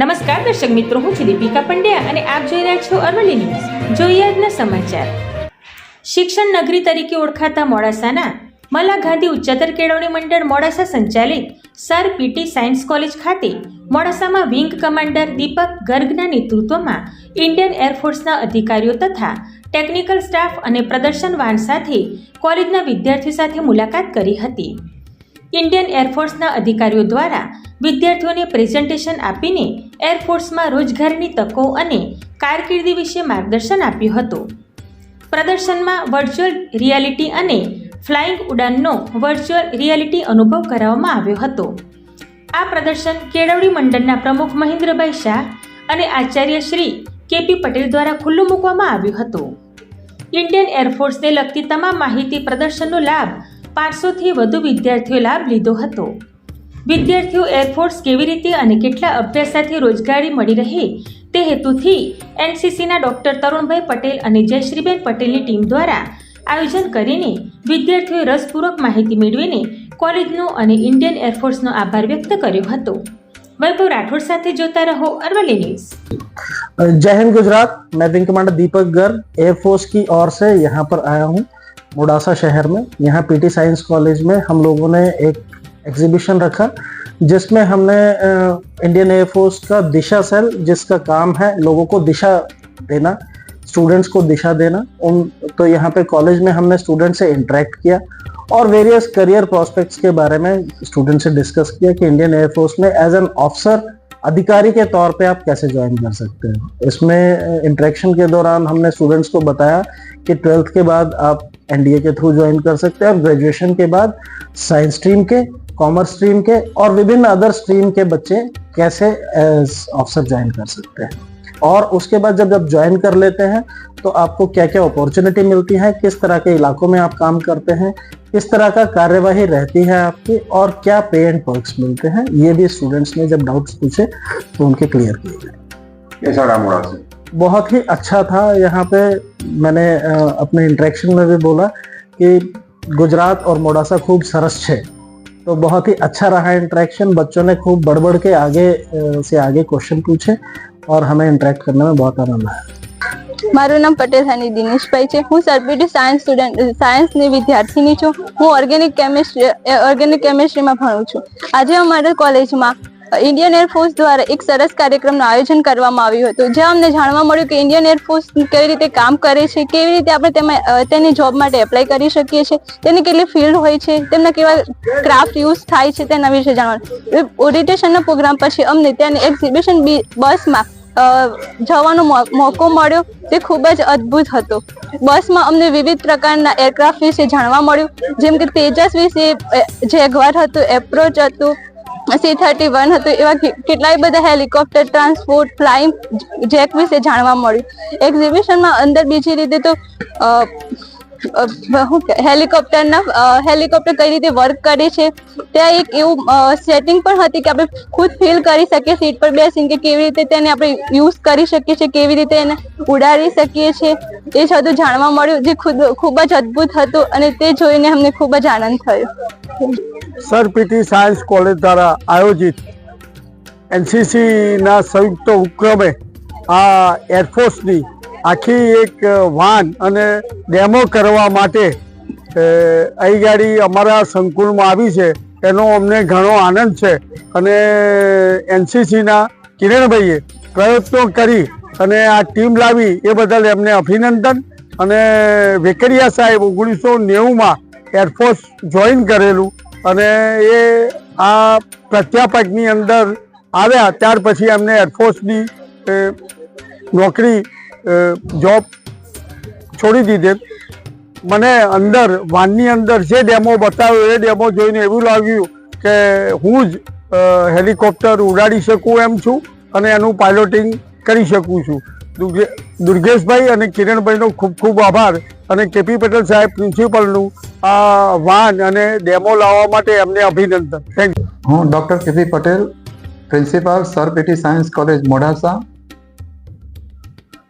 નમસ્કાર, દર્શક મિત્રો, હું છું દીપિકા પંડ્યા અને આપ જોઈ રહ્યા છો અરવલ્લી ન્યૂઝ. જોઈએ આજના સમાચાર. શિક્ષણ નગરી તરીકે ઓળખાતા મોડાસાના મલા ગાંધી ઉચ્ચતર કેળવણી મંડળ મોડાસા સંચાલિત સર પીટી સાયન્સ કોલેજ ખાતે મોડાસામાં વિંગ કમાન્ડર દીપક ગર્ગના નેતૃત્વમાં ઇન્ડિયન એરફોર્સના અધિકારીઓ તથા ટેકનિકલ સ્ટાફ અને પ્રદર્શન વાન સાથે કોલેજના વિદ્યાર્થીઓ સાથે મુલાકાત કરી હતી. ઇન્ડિયન એરફોર્સના અધિકારીઓ દ્વારા વિદ્યાર્થીઓને પ્રેઝન્ટેશન આપીને એરફોર્સમાં રોજગારની તકો અને કારકિર્દી વિશે માર્ગદર્શન આપ્યું હતું. પ્રદર્શનમાં વર્ચ્યુઅલ રિયાલિટી અને ફ્લાઇંગ ઉડાનનો વર્ચ્યુઅલ રિયાલિટી અનુભવ કરાવવામાં આવ્યો હતો. આ પ્રદર્શન કેળવણી મંડળના પ્રમુખ મહેન્દ્રભાઈ શાહ અને આચાર્ય શ્રી કેપી પટેલ દ્વારા ખુલ્લું મૂકવામાં આવ્યું હતું. ઇન્ડિયન એરફોર્સને લગતી તમામ માહિતી પ્રદર્શનનો લાભ પાંચસોથી વધુ વિદ્યાર્થીઓ લાભ લીધો હતો વિદ્યાર્થીઓ એરફોર્સ કેવી રીતે અને કેટલા અભ્યાસ સાથે રોજગારી મળી રહે તે હેતુથી એનસીસીના ડોક્ટર તરુણભાઈ પટેલ અને જયશ્રીબેન પટેલની ટીમ દ્વારા આયોજન કરીને વિદ્યાર્થીઓએ રસપૂર્વક માહિતી મેળવીને કોલેજનો અને ઇન્ડિયન એરફોર્સનો આભાર વ્યક્ત કર્યો હતો વૈભવ રાઠોડ સાથે જોતા રહો અરવલ્લી ન્યૂઝ जय हिंद गुजरात मैं wing commander Deepak Garg air force की ओर से यहाँ पर आया हूँ मोडासा शहर में। यहाँ पीटी साइंस कॉलेज में हम लोगों ने एक एग्जीबिशन रखा, जिसमें हमने इंडियन एयरफोर्स का दिशा सेल जिसका काम है लोगों को दिशा देना स्टूडेंट्स को दिशा देना। उन तो यहाँ पे कॉलेज में हमने स्टूडेंट से इंटरेक्ट किया और वेरियस करियर प्रोस्पेक्ट्स के बारे में स्टूडेंट से डिस्कस किया कि इंडियन एयरफोर्स में एज एन ऑफिसर अधिकारी के तौर पे आप कैसे ज्वाइन कर सकते हैं। इसमें इंटरेक्शन के दौरान हमने स्टूडेंट्स को बताया कि ट्वेल्थ के बाद आप एनडीए के थ्रू ज्वाइन कर सकते हैं और ग्रेजुएशन के बाद साइंस स्ट्रीम के कॉमर्स स्ट्रीम के और विभिन्न अदर स्ट्रीम के बच्चे कैसे ऑफिसर ज्वाइन कर सकते हैं। और उसके बाद जब जब ज्वाइन कर लेते हैं तो आपको क्या क्या अपॉर्चुनिटी मिलती है, किस तरह के इलाकों में आप काम करते हैं, किस तरह का कार्यवाही रहती है आपकी और क्या पे एंड पर्क्स मिलते हैं, ये भी स्टूडेंट्स ने जब डाउट्स पूछे तो उनके क्लियर किए गए। बहुत ही अच्छा था यहाँ पे मैंने अ, अपने इंटरेक्शन में भी बोला कि गुजरात और मोडासा खूब सरस છે तो बहुत ही अच्छा रहा इंटरेक्शन बच्चों ने खूब बढ़ बढ़ के आगे अ, से आगे क्वेश्चन पूछे और हमें इंटरेक्ट करने में बहुत आनंद आया મારું નામ પટેલ હની દિનેશભાઈ છે હું સરપીટી સાયન્સ સ્ટુડન્ટ સાયન્સની વિદ્યાર્થીની છું હું ઓર્ગેનિક કેમિસ્ટ્રી ઓર્ગેનિક કેમિસ્ટ્રીમાં ભણું છું આજે અમારા કોલેજમાં ઇન્ડિયન એરફોર્સ દ્વારા એક સરસ કાર્યક્રમનું આયોજન કરવામાં આવ્યું હતું. જ્યાં અમને જાણવા મળ્યું કે ઇન્ડિયન એરફોર્સ કેવી રીતે કામ કરે છે, કેવી રીતે આપણે તેમાં તેની જોબ માટે એપ્લાય કરી શકીએ છીએ, તેની કેટલી ફિલ્ડ હોય છે, તેમના કેવા ક્રાફ્ટ યુઝ થાય છે તેના વિશે જાણવાનું ઓડિટેશનના પ્રોગ્રામ પછી અમને ત્યાંની એક્ઝિબિશન બસમાં જવાનો મોકો મળ્યો તે ખૂબ જ અદ્ભુત હતો. બસમાં અમને વિવિધ પ્રકારના એરક્રાફ્ટ વિશે જાણવા મળ્યું, જેમ કે તેજસ વિશે જેગવાર હતું એપ્રોચ હતું સી થર્ટી વન હતું, એવા કેટલાય બધા હેલિકોપ્ટર ટ્રાન્સપોર્ટ ફ્લાઇંગ જેક વિશે જાણવા મળ્યું. એક્ઝિબિશનમાં અંદર બીજી રીતે તો હેલિકોપ્ટરના હેલિકોપ્ટર કઈ રીતે વર્ક કરે છે? ત્યાં એક એવું સેટિંગ પણ હતી કે આપણે ખુદ ફીલ કરી શકીએ સીટ પર બેસીને કે કેવી રીતે તેને આપણે યુઝ કરી શકીએ છીએ, કેવી રીતે એને ઉડાડી શકીએ છીએ. એ બધું જાણવા મળ્યું, જે ખુદ, ખૂબ જ અદ્ભુત હતું અને તે જોઈને અમને ખૂબ જ આનંદ થયો. સર પીટી સાયન્સ કોલેજ દ્વારા આયોજિત એનસીસીના સંયુક્ત ઉપક્રમે આ એરફોર્સની આખી એક વાન અને ડેમો કરવા માટે અહીં ગાડી અમારા સંકુલમાં આવી છે. એનો અમને ઘણો આનંદ છે. અને એનસીસીના કિરણભાઈએ પ્રયત્નો કરી અને આ ટીમ લાવી એ બદલ એમને અભિનંદન. અને વેકરિયા સાહેબ ઓગણીસો નેવુંમાં એરફોર્સ જોઈન કરેલું અને એ આ પ્રત્યાપકની અંદર આવ્યા. ત્યાર પછી એમને એરફોર્સની નોકરી જોબ છોડી દીધી મને અંદર, વાનની અંદર જે ડેમો બતાવ્યો, એ ડેમો જોઈને એવું લાગ્યું કે હું જ હેલિકોપ્ટર ઉડાડી શકું એમ છું અને એનું પાયલોટિંગ કરી શકું છું. દુર્ગે, દુર્ગેશભાઈ અને કિરણભાઈનો ખૂબ ખૂબ આભાર અને કેપી પટેલ સાહેબ પ્રિન્સિપલનું આ વાન અને ડેમો લાવવા માટે એમને અભિનંદન. થેન્ક યુ હું doctor K P Patel, principal, sir P T science college Modasa.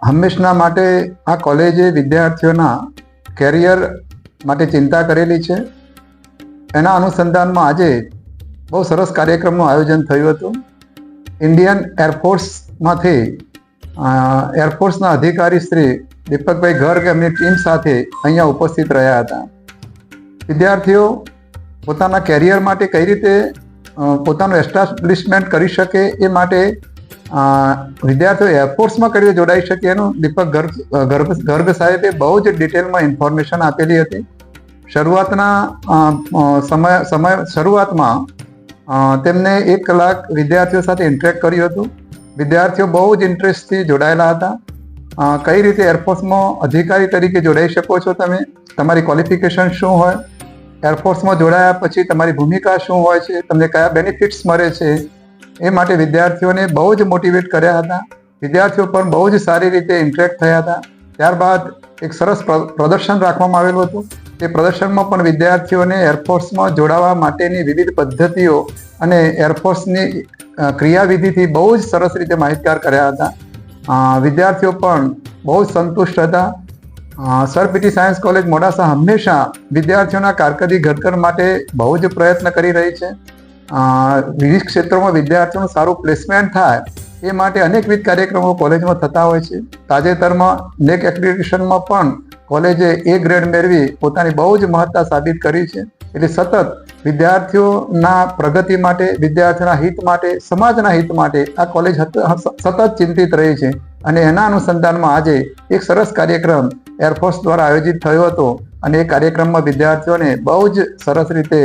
હંમેશના માટે આ કોલેજે વિદ્યાર્થીઓના કેરિયર માટે ચિંતા કરેલી છે. એના અનુસંધાનમાં આજે બહુ સરસ કાર્યક્રમનું આયોજન થયું હતું. ઇન્ડિયન એરફોર્સમાંથી એરફોર્સના અધિકારી શ્રી દીપકભાઈ ગર્ગ એમની ટીમ સાથે અહીંયા ઉપસ્થિત રહ્યા હતા. વિદ્યાર્થીઓ પોતાના કેરિયર માટે કઈ રીતે પોતાનું એસ્ટાબ્લિશમેન્ટ કરી શકે એ માટે વિદ્યાર્થીઓ એરફોર્સમાં કરી જોડાઈ શકે એનું દીપક ગર્ગ ગર્ગ સાહેબે બહુ જ ડિટેલમાં ઇન્ફોર્મેશન આપેલી હતી. શરૂઆતના સમય સમય, શરૂઆતમાં તેમને એક કલાક વિદ્યાર્થીઓ સાથે ઇન્ટરેક્ટ કર્યું હતું. વિદ્યાર્થીઓ બહુ જ ઇન્ટરેસ્ટથી જોડાયેલા હતા. કઈ રીતે એરફોર્સમાં અધિકારી તરીકે જોડાઈ શકો છો તમે? તમારી ક્વોલિફિકેશન શું હોય? એરફોર્સમાં જોડાયા પછી તમારી ભૂમિકા શું હોય છે? તમને કયા બેનિફિટ્સ મળે છે? એ માટે વિદ્યાર્થીઓને બહુ જ મોટિવેટ કર્યા હતા. વિદ્યાર્થીઓ પણ બહુ જ સારી રીતે ઇન્ટરેક્ટ થયા હતા. ત્યારબાદ એક સરસ પ્રદર્શન રાખવામાં આવેલું હતું. તે પ્રદર્શનમાં પણ વિદ્યાર્થીઓને એરફોર્સમાં જોડાવા માટેની વિવિધ પદ્ધતિઓ અને એરફોર્સની ક્રિયાવિધિથી બહુ જ સરસ રીતે માહિતગાર કર્યા હતા. વિદ્યાર્થીઓ પણ બહુ જ સંતુષ્ટ હતા. Sir P T science college Modasa હંમેશા વિદ્યાર્થીઓના કારકર્દી ઘડતર માટે બહુ જ પ્રયત્ન કરી રહી છે. વિવિધ ક્ષેત્રોમાં વિદ્યાર્થીઓનું સારું પ્લેસમેન્ટ થાય એ માટે અનેકવિધ કાર્યક્રમો કોલેજમાં થતા હોય છે. તાજેતરમાં નેક એક્રિડિટેશનમાં પણ કોલેજે એ ગ્રેડ મેળવી પોતાની બહુ જ મહત્તા સાબિત કરી છે. એટલે સતત વિદ્યાર્થીઓના પ્રગતિ માટે, વિદ્યાર્થીઓના હિત માટે, સમાજના હિત માટે આ કોલેજ સતત ચિંતિત રહી છે. અને એના અનુસંધાનમાં આજે એક સરસ કાર્યક્રમ એરફોર્સ દ્વારા આયોજિત થયો હતો. અને એ કાર્યક્રમમાં વિદ્યાર્થીઓને બહુ જ સરસ રીતે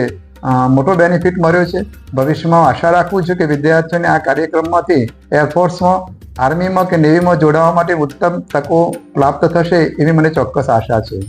મોટો બેનિફિટ મળ્યો છે. ભવિષ્યમાં આશા રાખું છું કે વિદ્યાર્થીઓને આ કાર્યક્રમમાંથી એરફોર્સમાં આર્મીમાં કે નેવીમાં જોડાવા માટે ઉત્તમ તકો પ્રાપ્ત થશે એવી મને ચોક્કસ આશા છે.